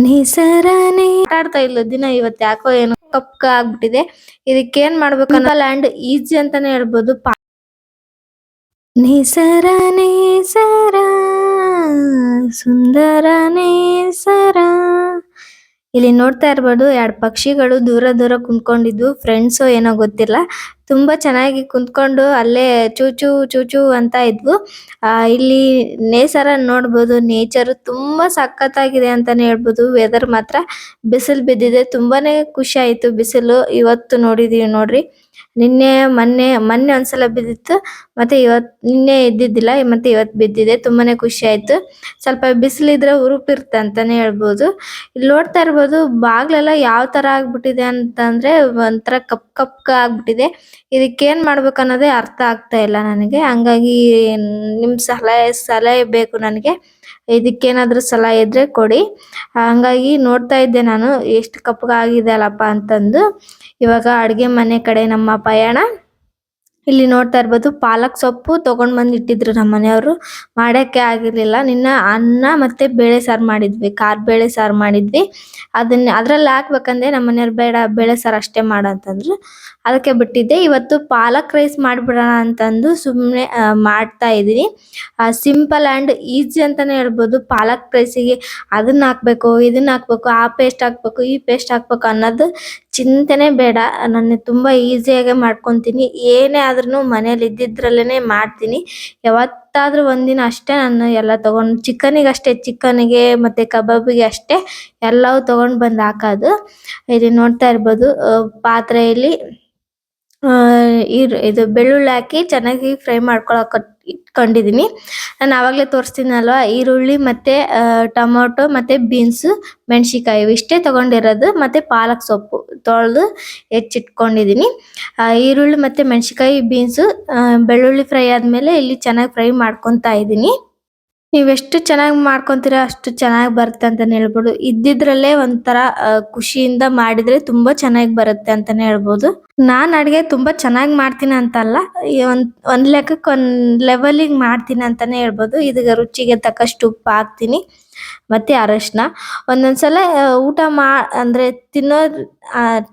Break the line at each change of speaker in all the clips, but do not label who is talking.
ನಿಸರನೆ ಆಟಾಡ್ತಾ ಇಲ್ಲ ದಿನ ಇವತ್ತು ಯಾಕೋ ಏನೋ ಕಪ್ಕ ಆಗ್ಬಿಟ್ಟಿದೆ. ಇದಕ್ಕೆ ಏನ್ ಮಾಡ್ಬೇಕು ಲ್ಯಾಂಡ್ ಈಜಿ ಅಂತಾನೆ ಹೇಳ್ಬೋದು. ಪಾ- ಸರ ಸುಂದರನೇ. ಇಲ್ಲಿ ನೋಡ್ತಾ ಇರ್ಬೋದು ಎರಡು ಪಕ್ಷಿಗಳು ದೂರ ದೂರ ಕುಂತ್ಕೊಂಡಿದ್ವು. ಫ್ರೆಂಡ್ಸ್ ಏನೋ ಗೊತ್ತಿಲ್ಲ. ತುಂಬಾ ಚೆನ್ನಾಗಿ ಕುಂತ್ಕೊಂಡು ಅಲ್ಲೇ ಚೂಚು ಚೂಚು ಅಂತ ಇದ್ವು. ಆ, ಇಲ್ಲಿ ನೇಸರ ನೋಡ್ಬೋದು. ನೇಚರ್ ತುಂಬಾ ಸಖತ್ತಾಗಿದೆ ಅಂತಾನೆ ಹೇಳ್ಬೋದು. ವೆದರ್ ಮಾತ್ರ ಬಿಸಿಲು ಬಿದ್ದಿದೆ. ತುಂಬಾನೇ ಖುಷಿ ಆಯ್ತು ಬಿಸಿಲು. ಇವತ್ತು ನೋಡಿದೀವಿ ನೋಡ್ರಿ. ನಿನ್ನೆ, ಮೊನ್ನೆ ಮೊನ್ನೆ ಒಂದ್ಸಲ ಬಿದ್ದಿತ್ತು. ಮತ್ತೆ ಇವತ್, ನಿನ್ನೆ ಇದ್ದಿದ್ದಿಲ್ಲ, ಮತ್ತೆ ಇವತ್ತು ಬಿದ್ದಿದೆ. ತುಂಬಾನೇ ಖುಷಿ ಆಯ್ತು. ಸ್ವಲ್ಪ ಬಿಸಿಲಿದ್ರೆ ಉರುಪಿರುತ್ತೆ ಅಂತಾನೆ ಹೇಳ್ಬೋದು. ಇಲ್ಲಿ ನೋಡ್ತಾ ಇರ್ಬೋದು, ಬಾಗ್ಲೆಲ್ಲ ಯಾವ ತರ ಆಗ್ಬಿಟ್ಟಿದೆ ಅಂತಂದ್ರೆ ಒಂಥರ ಕಪ್ ಕಪ್ ಆಗ್ಬಿಟ್ಟಿದೆ. ಇದಕ್ಕೆ ಏನ್ ಮಾಡ್ಬೇಕು ಅನ್ನೋದೇ ಅರ್ಥ ಆಗ್ತಾ ಇಲ್ಲ ನನಗೆ. ಹಂಗಾಗಿ ನಿಮ್ ಸಲಹೆ ಸಲಹೆ ಬೇಕು ನನಗೆ. ಇದಕ್ಕೇನಾದ್ರೂ ಸಲಹೆ ಇದ್ರೆ ಕೊಡಿ. ಹಂಗಾಗಿ ನೋಡ್ತಾ ಇದ್ದೆ ನಾನು, ಎಷ್ಟು ಕಪ್ಪಗಾಗಿದೆ ಅಲ್ಲಪ್ಪ ಅಂತಂದು. ಇವಾಗ ಅಡುಗೆ ಮನೆ ಕಡೆ ನಮ್ಮ ಪಯಣ ಇಲ್ಲಿ ನೋಡ್ತಾ ಇರ್ಬೋದು ಪಾಲಕ್ ಸೊಪ್ಪು ತಗೊಂಡ್ ಬಂದ್ ಇಟ್ಟಿದ್ರು ನಮ್ಮ ಮನೆಯವರು. ಮಾಡಕ್ಕೆ ಆಗಿರ್ಲಿಲ್ಲ. ನಿನ್ನ ಅನ್ನ ಮತ್ತೆ ಬೇಳೆ ಸಾರು ಮಾಡಿದ್ವಿ ಕಾರ್ ಬೇಳೆ ಸಾರು ಮಾಡಿದ್ವಿ. ಅದನ್ನ ಅದ್ರಲ್ಲಿ ಹಾಕ್ಬೇಕಂದ್ರೆ ನಮ್ಮ ಮನೆಯವ್ರು ಬೇಡ ಬೇಳೆ ಸಾರು ಅಷ್ಟೇ ಮಾಡ ಅಂತಂದ್ರು. ಅದಕ್ಕೆ ಬಿಟ್ಟಿದ್ದೆ. ಇವತ್ತು ಪಾಲಕ್ ರೈಸ್ ಮಾಡ್ಬಿಡೋಣ ಅಂತಂದು ಸುಮ್ನೆ ಆ, ಮಾಡ್ತಾ ಇದೀನಿ ಸಿಂಪಲ್ ಅಂಡ್ ಈಸಿ ಅಂತಾನೆ ಹೇಳ್ಬೋದು. ಪಾಲಕ್ ರೈಸಿಗೆ ಅದನ್ನ ಹಾಕ್ಬೇಕು ಇದನ್ನ ಹಾಕ್ಬೇಕು ಆ ಪೇಸ್ಟ್ ಹಾಕ್ಬೇಕು ಈ ಪೇಸ್ಟ್ ಹಾಕ್ಬೇಕು ಅನ್ನೋದು ಚಿಂತೆನೆ ಬೇಡ. ನಾನು ತುಂಬಾ ಆಗೇ ಮಾಡ್ಕೊಂತೀನಿ. ಏನೇ ಆದ್ರೂ ಮನೇಲಿ ಇದ್ದಿದ್ರಲ್ಲೇನೆ ಮಾಡ್ತೀನಿ. ಯಾವತ್ತಾದ್ರೂ ಒಂದಿನ ಅಷ್ಟೇ ನಾನು ಎಲ್ಲ ತಗೊಂಡ್ ಚಿಕನಿಗೆ ಅಷ್ಟೇ ಚಿಕನ್ಗೆ ಮತ್ತೆ ಕಬಾಬಿಗೆ ಅಷ್ಟೇ ಎಲ್ಲವೂ ತಗೊಂಡ್ ಬಂದು ಹಾಕೋದು. ಇಲ್ಲಿ ನೋಡ್ತಾ ಇರ್ಬೋದು ಪಾತ್ರೆಯಲ್ಲಿ ಈರ್ ಇದು ಬೆಳ್ಳುಳ್ಳಿ ಹಾಕಿ ಚೆನ್ನಾಗಿ ಫ್ರೈ ಮಾಡ್ಕೊಳಕ್ ಇಟ್ಕೊಂಡಿದೀನಿ. ನಾನು ಆವಾಗಲೇ ತೋರಿಸ್ತೀನಲ್ವಾ? ಈರುಳ್ಳಿ ಮತ್ತೆ ಟೊಮೊಟೊ ಮತ್ತೆ ಬೀನ್ಸ್ ಮೆಣಸಿಕಾಯಿ ಇಷ್ಟೇ ತೊಗೊಂಡಿರೋದು. ಮತ್ತೆ ಪಾಲಕ್ ಸೊಪ್ಪು ತೊಳೆದು ಹೆಚ್ಚಿಟ್ಕೊಂಡಿದ್ದೀನಿ ಈರುಳ್ಳಿ ಮತ್ತೆ ಮೆಣಸಿಕಾಯಿ ಬೀನ್ಸ್ ಬೆಳ್ಳುಳ್ಳಿ ಫ್ರೈ ಆದಮೇಲೆ ಇಲ್ಲಿ ಚೆನ್ನಾಗಿ ಫ್ರೈ ಮಾಡ್ಕೊತಾ ಇದೀನಿ. ನೀವೆಷ್ಟು ಚೆನ್ನಾಗಿ ಮಾಡ್ಕೊಂತೀರಾ ಅಷ್ಟು ಚೆನ್ನಾಗಿ ಬರುತ್ತೆ ಅಂತಾನೆ ಹೇಳ್ಬೋದು. ಇದ್ದಿದ್ರಲ್ಲೇ ಒಂಥರ ಖುಷಿಯಿಂದ ಮಾಡಿದ್ರೆ ತುಂಬಾ ಚೆನ್ನಾಗಿ ಬರುತ್ತೆ ಅಂತಾನೆ ಹೇಳ್ಬೋದು. ನಾನ್ ಅಡ್ಗೆ ತುಂಬಾ ಚೆನ್ನಾಗಿ ಮಾಡ್ತೀನಿ ಅಂತಲ್ಲ ಒಂದ್ ಒಂದ್ ಲೆಕ್ಕಕ್ಕೆ ಒಂದ್ ಲೆವೆಲಿಗೆ ಮಾಡ್ತೀನಿ ಅಂತಾನೆ ಹೇಳ್ಬೋದು. ಇದಕ್ಕೆ ರುಚಿಗೆ ತಕ್ಕಷ್ಟು ಉಪ್ಪು ಹಾಕ್ತೀನಿ. ಮತ್ತೆ ಅರಶಿನ. ಒಂದೊಂದ್ಸಲ ಊಟ ಮಾ, ಅಂದ್ರೆ ತಿನ್ನೋ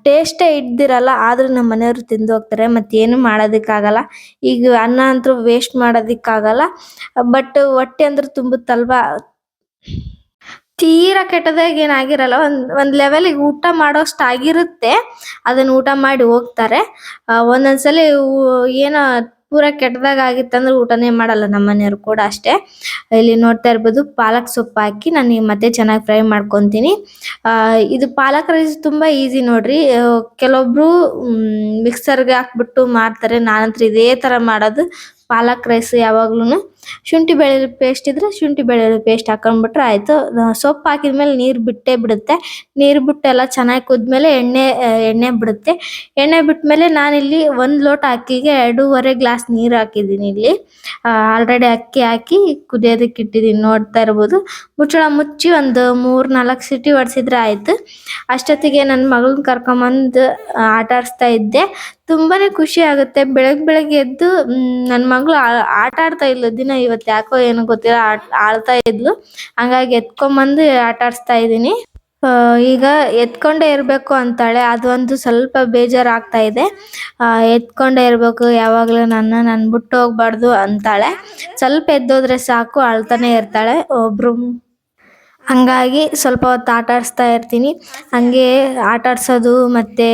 ಟೇಸ್ಟೇ ಇಡ್ದಿರಲ್ಲ, ಆದ್ರೂ ನಮ್ಮ ಮನೆಯವರು ತಿಂದು ಹೋಗ್ತಾರೆ ಮತ್ತೇನು ಮಾಡೋದಕ್ಕಾಗಲ್ಲ. ಈಗ ಅನ್ನ ಅಂತೂ ವೇಸ್ಟ್ ಮಾಡೋದಕ್ಕಾಗಲ್ಲ ಬಟ್ ಹೊಟ್ಟೆ ಅಂದ್ರೆ ತುಂಬುತ್ತಲ್ವಾ? ತೀರಾ ಕೆಟ್ಟದಾಗ ಏನಾಗಿರಲ್ಲ, ಒಂದ್ ಒಂದ್ ಲೆವೆಲಿಗೆ ಊಟ ಮಾಡೋಷ್ಟು ಆಗಿರುತ್ತೆ ಅದನ್ನ ಊಟ ಮಾಡಿ ಹೋಗ್ತಾರೆ. ಒಂದೊಂದ್ಸಲಿ ಏನೋ ಪೂರ ಕೆಟ್ಟದಾಗ ಆಗಿತ್ತಂದ್ರೆ ಊಟನೇ ಮಾಡಲ್ಲ ನಮ್ಮ ಮನೆಯವರು ಕೂಡ ಅಷ್ಟೇ. ಇಲ್ಲಿ ನೋಡ್ತಾ ಇರ್ಬೋದು ಪಾಲಕ್ ಸೊಪ್ಪು ಹಾಕಿ ನಾನು ಮತ್ತೆ ಚೆನ್ನಾಗಿ ಫ್ರೈ ಮಾಡ್ಕೊಂತೀನಿ. ಇದು ಪಾಲಕ್ ರೈಸ್ ತುಂಬಾ ಈಸಿ ನೋಡ್ರಿ. ಕೆಲವೊಬ್ರು ಮಿಕ್ಸರ್ಗೆ ಹಾಕ್ಬಿಟ್ಟು ಮಾಡ್ತಾರೆ. ನಾನಂತ್ರ ಇದೇ ತರ ಮಾಡೋದು ಪಾಲಕ್ ರೈಸ್ ಯಾವಾಗ್ಲೂನು. ಶುಂಠಿ ಬೆಳ್ಳುಳ್ಳಿ ಪೇಸ್ಟ್ ಇದ್ರೆ ಶುಂಠಿ ಬೆಳ್ಳುಳ್ಳಿ ಪೇಸ್ಟ್ ಹಾಕೊಂಡ್ಬಿಟ್ರೆ ಆಯ್ತು. ಸೊಪ್ಪು ಹಾಕಿದ್ಮೇಲೆ ನೀರು ಬಿಟ್ಟೇ ಬಿಡುತ್ತೆ. ನೀರು ಬಿಟ್ಟು ಎಲ್ಲ ಚೆನ್ನಾಗಿ ಕುದ್ಮೇಲೆ ಎಣ್ಣೆ ಎಣ್ಣೆ ಬಿಡುತ್ತೆ. ಎಣ್ಣೆ ಬಿಟ್ಮೇಲೆ ನಾನಿಲ್ಲಿ ಒಂದು ಲೋಟ ಅಕ್ಕಿಗೆ ಎರಡೂವರೆ ಗ್ಲಾಸ್ ನೀರು ಹಾಕಿದ್ದೀನಿ ಇಲ್ಲಿ. ಆಲ್ರೆಡಿ ಅಕ್ಕಿ ಹಾಕಿ ಕುದಿಯೋದಕ್ಕೆ ಇಟ್ಟಿದ್ದೀನಿ ನೋಡ್ತಾ ಇರ್ಬೋದು. ಮುಚ್ಚಳ ಮುಚ್ಚಿ ಒಂದು ಮೂರು ನಾಲ್ಕು ಸಿಟಿ ಹೊಡೆಸಿದ್ರೆ ಆಯ್ತು. ಅಷ್ಟೊತ್ತಿಗೆ ನನ್ನ ಮಗಳನ್ನ ಕರ್ಕೊಂಬಂದು ಆಟ ಆಡಿಸ್ತಾ ಇದ್ದೆ. ತುಂಬಾನೇ ಖುಷಿ ಆಗುತ್ತೆ. ಬೆಳಗ್ಗೆ ಬೆಳಗ್ಗೆ ಎದ್ದು ನನ್ನ ಮಗಳು ಆಟ ಆಡ್ತಾ ಇಲ್ಲ. ದಿನ ಇವತ್ತು ಯಾಕೋ ಏನೋ ಗೊತ್ತಿಲ್ಲ ಆಳ್ತಾ ಇದ್ಲು. ಹಂಗಾಗಿ ಎತ್ಕೊಂಬಂದು ಆಟ ಆಡಿಸ್ತಾ ಇದ್ದೀನಿ. ಈಗ ಎತ್ಕೊಂಡೇ ಇರಬೇಕು ಅಂತಾಳೆ. ಅದೊಂದು ಸ್ವಲ್ಪ ಬೇಜಾರಾಗ್ತಾ ಇದೆ. ಎತ್ಕೊಂಡೇ ಇರಬೇಕು, ಯಾವಾಗಲೂ ನನ್ನ, ನಾನು ಬಿಟ್ಟು ಹೋಗ್ಬಾರ್ದು ಅಂತಾಳೆ. ಸ್ವಲ್ಪ ಎದ್ದೋದ್ರೆ ಸಾಕು, ಅಳ್ತಾನೆ ಇರ್ತಾಳೆ. ಒಬ್ರು, ಹಂಗಾಗಿ ಸ್ವಲ್ಪ ಹೊತ್ತು ಆಟ ಆಡಿಸ್ತಾ ಇರ್ತೀನಿ. ಹಂಗೆ ಆಟ ಆಡ್ಸೋದು ಮತ್ತೆ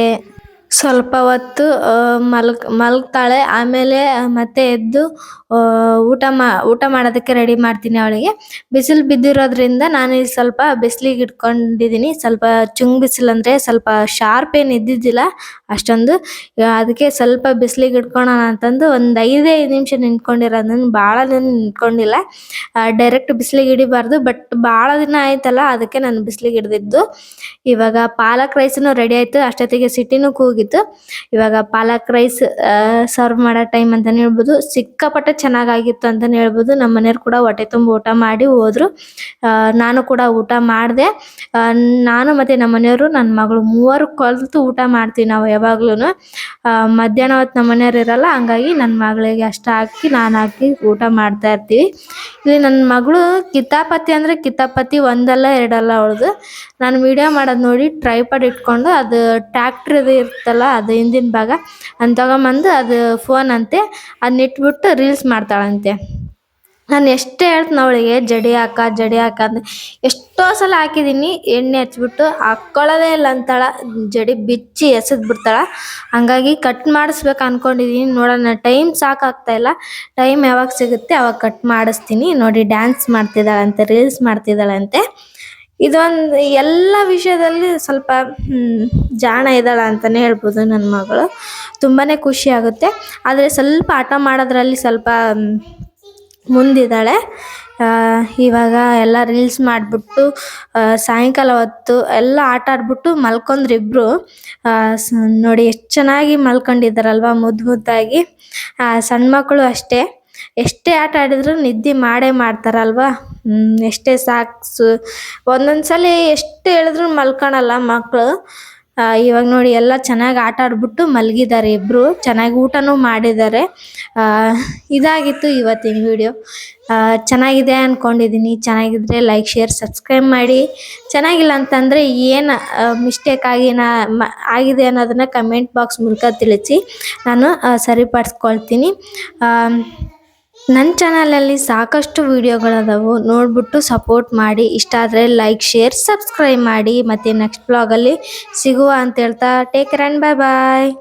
ಸ್ವಲ್ಪ ಹೊತ್ತು ಮಲ್ಗ್ ಮಲ್ಗ್ತಾಳೆ. ಆಮೇಲೆ ಮತ್ತೆ ಎದ್ದು ಊಟ ಮಾ, ಊಟ ಮಾಡೋದಕ್ಕೆ ರೆಡಿ ಮಾಡ್ತೀನಿ ಅವಳಿಗೆ. ಬಿಸಿಲು ಬಿದ್ದಿರೋದ್ರಿಂದ ನಾನು ಇಲ್ಲಿ ಸ್ವಲ್ಪ ಬಿಸಿಲಿಗೆ ಇಟ್ಕೊಂಡಿದ್ದೀನಿ. ಸ್ವಲ್ಪ ಚುಂಗ್ ಬಿಸಿಲು ಅಂದ್ರೆ ಸ್ವಲ್ಪ ಶಾರ್ಪ್ ಏನು ಇದ್ದಿದ್ದಿಲ್ಲ ಅಷ್ಟೊಂದು. ಅದಕ್ಕೆ ಸ್ವಲ್ಪ ಬಿಸಿಲಿಗೆ ಇಟ್ಕೊಳ್ಳೋಣ ಅಂತಂದು ಒಂದು ಐದೇ ಐದು ನಿಮಿಷ ನಿಂತ್ಕೊಂಡಿರೋದನ್ನ ಭಾಳ ದಿನ ನಿಂತ್ಕೊಂಡಿಲ್ಲ. ಡೈರೆಕ್ಟ್ ಬಿಸಿಲಿಗೆ ಹಿಡಿಬಾರ್ದು. ಬಟ್ ಭಾಳ ದಿನ ಆಯ್ತಲ್ಲ, ಅದಕ್ಕೆ ನಾನು ಬಿಸಿಲಿಗೆ ಹಿಡ್ದಿದ್ದು. ಇವಾಗ ಪಾಲಕ್ ರೈಸನ್ನು ರೆಡಿ ಆಯ್ತು. ಅಷ್ಟೊತ್ತಿಗೆ ಸಿಟಿನೂ ಕೂಗಿತ್ತು ಮುಗೀತು ಇವಾಗ ಪಾಲಕ್ ರೈಸ್ ಸರ್ವ್ ಮಾಡೋ ಟೈಮ್ ಅಂತಾನೆ ಹೇಳ್ಬೋದು. ಸಿಕ್ಕಾಪಟ್ಟೆ ಚೆನ್ನಾಗಾಗಿತ್ತು ಅಂತಾನೆ ಹೇಳ್ಬೋದು. ನಮ್ಮ ಮನೆಯವ್ರು ಕೂಡ ಹೊಟ್ಟೆ ತುಂಬ ಊಟ ಮಾಡಿ ಹೋದರು. ನಾನು ಕೂಡ ಊಟ ಮಾಡಿದೆ. ನಾನು ಮತ್ತೆ ನಮ್ಮ ಮನೆಯವರು, ನನ್ನ ಮಗಳು ಮೂವರು ಕಲಿತು ಊಟ ಮಾಡ್ತೀವಿ ನಾವು ಯಾವಾಗ್ಲೂ ಮಧ್ಯಾಹ್ನ ಹೊತ್ತು ನಮ್ಮ ಮನೆಯವ್ರು ಇರಲ್ಲ, ಹಂಗಾಗಿ ನನ್ನ ಮಗಳಿಗೆ ಅಷ್ಟು ಹಾಕಿ, ನಾನು ಹಾಕಿ ಊಟ ಮಾಡ್ತಾ ಇರ್ತೀವಿ. ಇಲ್ಲಿ ನನ್ನ ಮಗಳು ಕಿತಾಪತಿ ಅಂದರೆ ಕಿತಾಪತಿ ಒಂದಲ್ಲ ಎರಡಲ್ಲ ಅವಳದು. ನಾನು ವಿಡಿಯೋ ಮಾಡೋದು ನೋಡಿ ಟ್ರೈಪಾಡ್ ಇಟ್ಕೊಂಡು ಅದು ಟ್ಯಾಕ್ಟ್ರ್ ಇರ್ತಲ್ಲ ಅದು ಹಿಂದಿನ ಭಾಗ. ಅದನ್ನ ತಗೊಂಬಂದು ಅದು ಫೋನ್ ಅಂತೆ ಅದನ್ನ ಇಟ್ಬಿಟ್ಟು ರೀಲ್ಸ್ ಮಾಡ್ತಾಳಂತೆ. ನಾನು ಎಷ್ಟೇ ಹೇಳ್ತೀನಿ ಅವಳಿಗೆ, ಜಡಿ ಹಾಕ ಜಡಿ ಹಾಕ ಅಂತ ಎಷ್ಟೋ ಸಲ ಹಾಕಿದ್ದೀನಿ ಎಣ್ಣೆ ಹಚ್ಬಿಟ್ಟು ಹಾಕ್ಕೊಳ್ಳೋದೇ ಇಲ್ಲ ಅಂತಾಳ. ಜಡಿ ಬಿಚ್ಚಿ ಎಸೆದು ಬಿಡ್ತಾಳ. ಹಂಗಾಗಿ ಕಟ್ ಮಾಡಿಸ್ಬೇಕು ಅನ್ಕೊಂಡಿದೀನಿ. ನೋಡೋಣ ಟೈಮ್ ಸಾಕಾಗ್ತಾ ಇಲ್ಲ. ಟೈಮ್ ಯಾವಾಗ ಸಿಗುತ್ತೆ ಅವಾಗ ಕಟ್ ಮಾಡಿಸ್ತೀನಿ. ನೋಡಿ ಡ್ಯಾನ್ಸ್ ಮಾಡ್ತಿದ್ದಾಳಂತೆ ರೀಲ್ಸ್ ಮಾಡ್ತಿದ್ದಾಳಂತೆ. ಇದೊಂದು ಎಲ್ಲ ವಿಷಯದಲ್ಲಿ ಸ್ವಲ್ಪ ಜಾಣ ಇದ್ದಾಳೆ ಅಂತಲೇ ಹೇಳ್ಬೋದು ನನ್ನ ಮಗಳು. ತುಂಬಾ ಖುಷಿ ಆಗುತ್ತೆ. ಆದರೆ ಸ್ವಲ್ಪ ಆಟ ಮಾಡೋದ್ರಲ್ಲಿ ಸ್ವಲ್ಪ ಮುಂದಿದ್ದಾಳೆ. ಇವಾಗ ಎಲ್ಲ ರೀಲ್ಸ್ ಮಾಡಿಬಿಟ್ಟು ಸಾಯಂಕಾಲ ಹೊತ್ತು ಎಲ್ಲ ಆಟ ಆಡ್ಬಿಟ್ಟು ಮಲ್ಕೊಂಡ್ರು ಇಬ್ಬರು ನೋಡಿ ಎಷ್ಟು ಚೆನ್ನಾಗಿ ಮಲ್ಕೊಂಡಿದ್ದಾರಲ್ವ ಮುದ್ದು ಮುದ್ದಾಗಿ. ಸಣ್ಣ ಮಕ್ಕಳು ಅಷ್ಟೇ. ಎಷ್ಟೇ ಆಟ ಆಡಿದ್ರು ನಿದ್ದೆ ಮಾಡೇ ಮಾಡ್ತಾರಲ್ವಾ? ಎಷ್ಟೇ ಸಾಕ್ಸು. ಒಂದೊಂದು ಸಲ ಎಷ್ಟು ಹೇಳಿದ್ರು ಮಲ್ಕೊಳಲ್ಲ ಮಕ್ಕಳು ಇವಾಗ ನೋಡಿ ಎಲ್ಲ ಚೆನ್ನಾಗಿ ಆಟ ಆಡ್ಬಿಟ್ಟು ಮಲಗಿದ್ದಾರೆ ಇಬ್ಬರು ಚೆನ್ನಾಗಿ ಊಟನೂ ಮಾಡಿದ್ದಾರೆ. ಇದಾಗಿತ್ತು ಇವತ್ತಿನ ವಿಡಿಯೋ. ಚೆನ್ನಾಗಿದೆ ಅಂದ್ಕೊಂಡಿದ್ದೀನಿ ಚೆನ್ನಾಗಿದ್ರೆ ಲೈಕ್, ಶೇರ್, ಸಬ್ಸ್ಕ್ರೈಬ್ ಮಾಡಿ. ಚೆನ್ನಾಗಿಲ್ಲ ಅಂತಂದರೆ ಏನು ಮಿಸ್ಟೇಕ್ ಆಗಿ ನಾ, ಮ- ಆಗಿದೆ ಅನ್ನೋದನ್ನು ಕಮೆಂಟ್ ಬಾಕ್ಸ್ ಮೂಲಕ ತಿಳಿಸಿ. ನಾನು ಸರಿಪಡಿಸ್ಕೊಳ್ತೀನಿ. ನನ್ನ ಚಾನಲಲ್ಲಿ ಸಾಕಷ್ಟು ವಿಡಿಯೋಗಳದಾವು, ನೋಡ್ಬಿಟ್ಟು ಸಪೋರ್ಟ್ ಮಾಡಿ. ಇಷ್ಟ ಆದರೆ ಲೈಕ್, ಶೇರ್, ಸಬ್ಸ್ಕ್ರೈಬ್ ಮಾಡಿ. ಮತ್ತು ನೆಕ್ಸ್ಟ್ ಬ್ಲಾಗಲ್ಲಿ ಸಿಗುವ ಅಂತ ಹೇಳ್ತಾ, ಟೇಕ್ ರನ್ ಬಾಯ್ ಬಾಯ್